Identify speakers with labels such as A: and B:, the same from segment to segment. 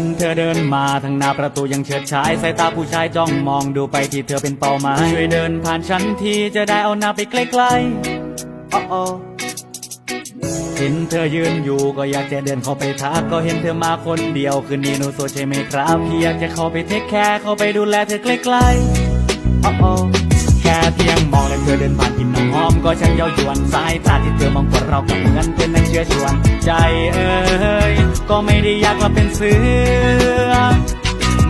A: นเธอเดินมาทางหน้าประตูยังเฉิดฉายสายตาผู้ชายจ้องมองดูไปที่เธอเป็นเป้าหมายช่วยเดินผ่านฉันทีจะได้เอาหน้าไปใกล้ๆอ๋ออเห็นเธอยืนอยู่ก็อยากจะเดินเข้าไปทักก็เห็นเธอมาคนเดียวคืนนี้หนูโซใช่ไหมครับพี่อยากจะเข้าไปเทคแคร์เข้าไปดูแลเธอใกล้ๆอ๋อ ค่เพียงมองและเธอเดินผ่านกลินน้ำหอมก็ฉันเย้ายวนสายตาที่เธอมองพวกเราก็เหมือนเป็นนักเชื้อชวน ใจเอ้ยก็ไม่ได้อยากกลับเป็นเสือ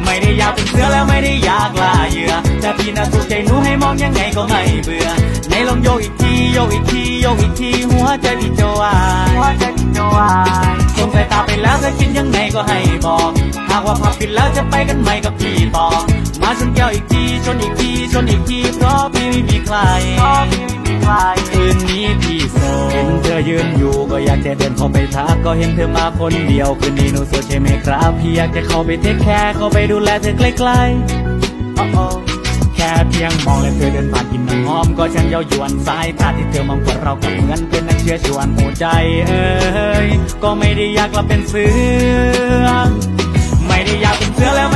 A: ไม่ได้อยากเป็นเสือแล้วไม่ได้อยากล่าเหยื่อแต่พี่น่าถูกใจหนูให้มองยังไงก็ไม่เบื่อในลองโยกอีกทีโยกอีกทีโยกอีกทีหัวใจพี่จะวายหัวใจพี่จะวายสงสายตาไปแล้วจะคิดยังไงก็ให้บอก หากว่าพับปิดแล้วจะไปกันไหมกับพี่ต่อมาชนแก้วอีกทีชนอีกที ใครคืนนี้พี่โสดเห็นเธอยืนอยู่ก็อยากจะเดินเข้าไปทักก็เห็นเธอมาคนเดียวคืนนี้หนูโสดใช่ไหมครับ พี่อยากจะเข้าไปเทคแคร์เข้าไปดูแลเธอใกล้ๆอ๋อแค่เพียงมองและเธอเดินผ่านกินน้ำหอมก็ช่างเย้ายวนสายตาที่เธอมองพวกเราก็เหมือนเป็นนักเชื้อชวนหัวใจเอ้ยก็ไม่ได้อยากกลับเป็นเสือไม่ได้อยากเป็นเสือแล้ว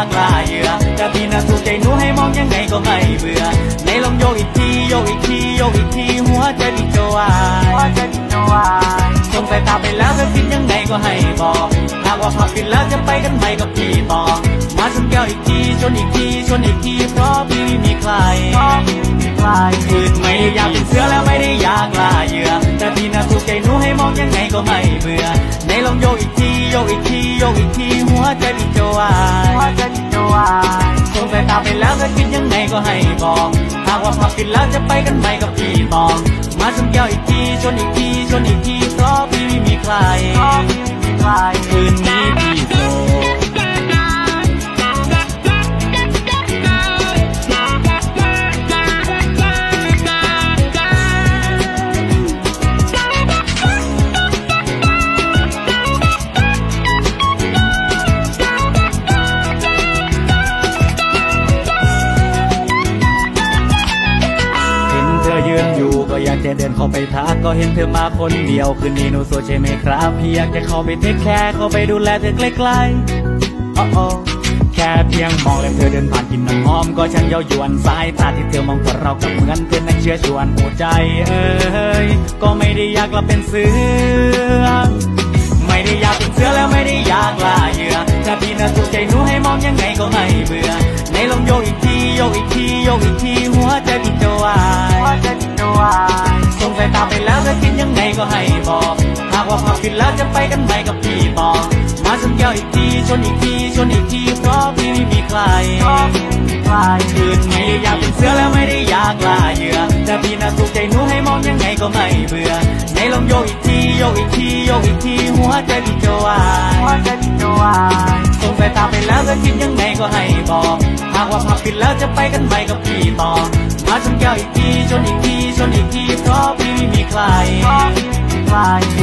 A: ากล่าเหยื่อแต่พี่น่าถูกใจหนูให้มองยังไงก็ไม่เบื่อในลองโยกอีกทีโยกอีกทีโยกอีกทีหัวใจพี่จะวายหัวใจพี่จะวายสงสายตาไปแล้วจะคิดยังไงก็ให้บอกหากว่าพักปิดแล้วจะไปกันไหมกับพี่ต่อมาชนแก้วอีกทีชนอีกทีชนอีกทีเพราะพี่ไม่มีใครคืนไม่ได้อยากเป็นเสือแล้วไม่ได้อยากล่าเหยื่อแต่พี่น่าถูกใจหนูให้มองยังไงก็ไม่เบื่อในลองโยกอีกทีโยกอีกทีโยกอีกทีหัวใจพี่จะวาย หัวใจพี่จะวายสงสายตาไปแล้วจะคิดยังไงก็ให้บอกหากว่าพับปิดแล้วจะไปกันไหมกับพี่บอก มาชนแก้วอีกทีชนอีกทีชนอีกทีเพราะพี่ไม่มีใครคืนนี้พี่โส เข้าไปทักก็เห็นเธอมาคนเดียว คืนนี้หนูโสดใช่ไหมครับพี่อยากจะเข้าไปเทคแคร์เข้าไปดูแลเธอใกล้ๆอ๋อแค่เพียงมองและเธอเดินผ่านกินน้ำหอมก็ช่างเย้ายวนสายตาที่เธอมองพวกเราก็เหมือนเป็นนักเชื้อชวนหัวใจเอ้ยก็ไม่ได้อยากลับเป็นเสือไม่ได้อยากเป็นเสือแล้วไม่ได้อยากลาเหยื่อแต่พี่น่าถูกใจหนูให้มองยังไงก็ไม่เบื่อในลองโยกอีกทีโยกอีกทีโยกอีกทีหัวใจพี่จะวายหัวใจพี่จะวาย ก็ให้บอก หากว่าพักผิดแล้วจะไปกันไหมกับพี่ต่อมาชนแก้วอีกทีชนอีกทีชนอีกทีเพราะพี่ไม่มีใครคืนไม่ได้อยากเป็นเสือแล้วไม่ได้อยากล่าเหยื่อแต่พี่น่าถูกใจหนูให้มองยังไงก็ไม่เบื่อในลองโยกอีกทีโยกอีกทีโยกอีกทีหัวใจพี่จะวายหัวใจพี่จะวายสงสายตาไปแล้วจะคิดยังไงก็ให้บอกหากว่าพักผิดแล้วจะไปกันไหมกับพี่ต่อมาชนแก้วอีกทีชนอีก fly.